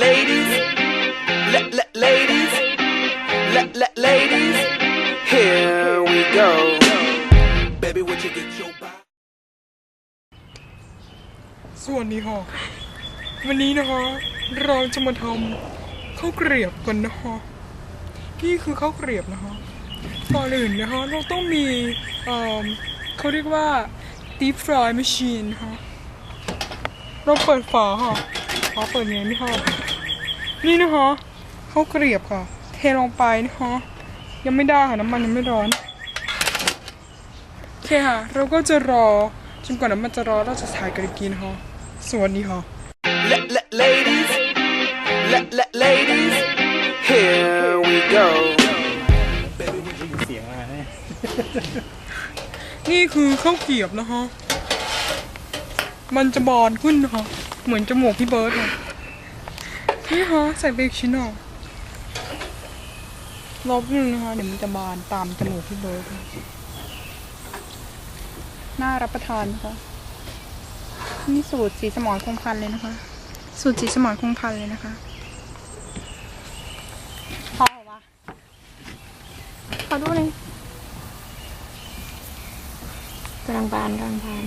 Ladies, l -l ladies, l -l ladies, here we go. Baby, would you get your body? สวัสดีค่ะ วันนี้นะคะ เราจะมาทำข้าวเกรียบกันนะคะนี่คือข้าวเกรียบนะคะก่อนอื่นนะคะ เราต้องมีเอ่อเขาเรียกว่า deep fry machine นะคะเราเปิดฝาค่ะ ฝาเปิดยังไงไม่เข้านี่นะคะข้าวเกรียบค่ะ เทลงไปนะคะยังไม่ได้ค่ะน้ำมันยังไม่ร้อนโอเคค่ะ เราก็จะรอจนกว่าน้ำมันจะร้อนเราจะถ่ายกันอีกทีนะคะสวัสดีค่ะ Let, let, ladies, let, let, ladies, here we go. เสียงอะไรเนี่ยนี่คือข้าวเกรียบนะคะมันจะบานขึ้นนะคะ เหมือนจมูกพี่เบิร์ดค่ะนี่ค่ะใส่เบคชิโน่รอบนึงนะคะ เดี๋ยวมันจะบานตามจมูกพี่เบิร์ดน่ารับประทานนะคะนี่สูตรสีสมอนคงพันเลยนะคะ สูตรสีสมอนคงพันเลยนะคะพอวะขอดูเลยกำลังบานกำลังบาน